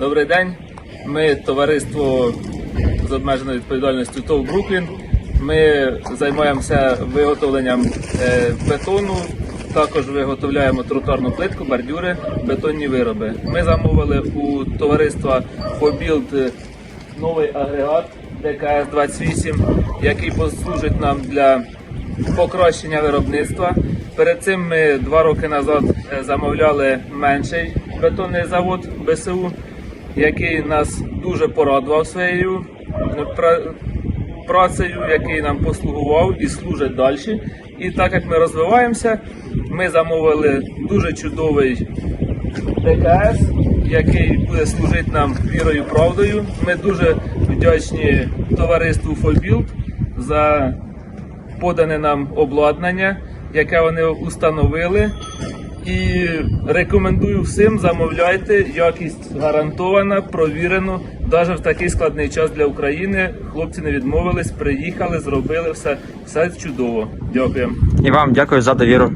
Добрий день. Ми товариство з обмеженою відповідальністю ТОВ Бруклін. Ми займаємося виготовленням е, бетону. Також виготовляємо тротуарну плитку, бордюри, бетонні вироби. Ми замовили у товариства Фобілд новий агрегат ДКС-28, який послужить нам для покращення виробництва. Перед цим ми два роки назад е, замовляли менший бетонний завод БСУ, який нас дуже порадував своєю е, працею, який нам послугував і служить далі. І так як ми розвиваємося, ми замовили дуже чудовий ДКС, який буде служити нам вірою правдою. Ми дуже вдячні товариству Фольбілд за подане нам обладнання, яке вони установили. І рекомендую всім замовляйте. Якість гарантована, провірено. Навіть в такий складний час для України хлопці не відмовились, приїхали, зробили все, все чудово. Дякую. І вам дякую за довіру.